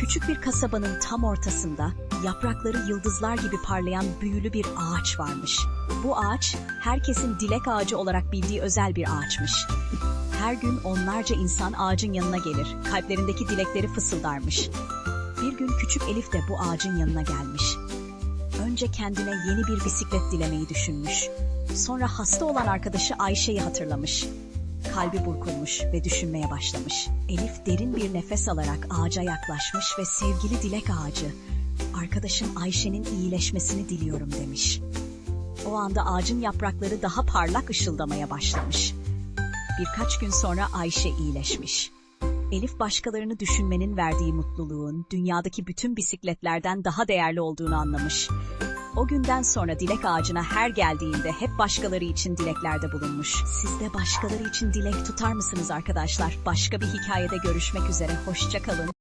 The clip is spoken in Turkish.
Küçük bir kasabanın tam ortasında yaprakları yıldızlar gibi parlayan büyülü bir ağaç varmış. Bu ağaç herkesin dilek ağacı olarak bildiği özel bir ağaçmış. Her gün onlarca insan ağacın yanına gelir, kalplerindeki dilekleri fısıldarmış. Bir gün küçük Elif de bu ağacın yanına gelmiş. Önce kendine yeni bir bisiklet dilemeyi düşünmüş. Sonra hasta olan arkadaşı Ayşe'yi hatırlamış. Kalbi burkulmuş ve düşünmeye başlamış. Elif derin bir nefes alarak ağaca yaklaşmış ve sevgili dilek ağacı, arkadaşım Ayşe'nin iyileşmesini diliyorum demiş. O anda ağacın yaprakları daha parlak ışıldamaya başlamış. Birkaç gün sonra Ayşe iyileşmiş. Elif başkalarını düşünmenin verdiği mutluluğun dünyadaki bütün bisikletlerden daha değerli olduğunu anlamış. O günden sonra dilek ağacına her geldiğinde hep başkaları için dileklerde bulunmuş. Siz de başkaları için dilek tutar mısınız arkadaşlar? Başka bir hikayede görüşmek üzere. Hoşçakalın.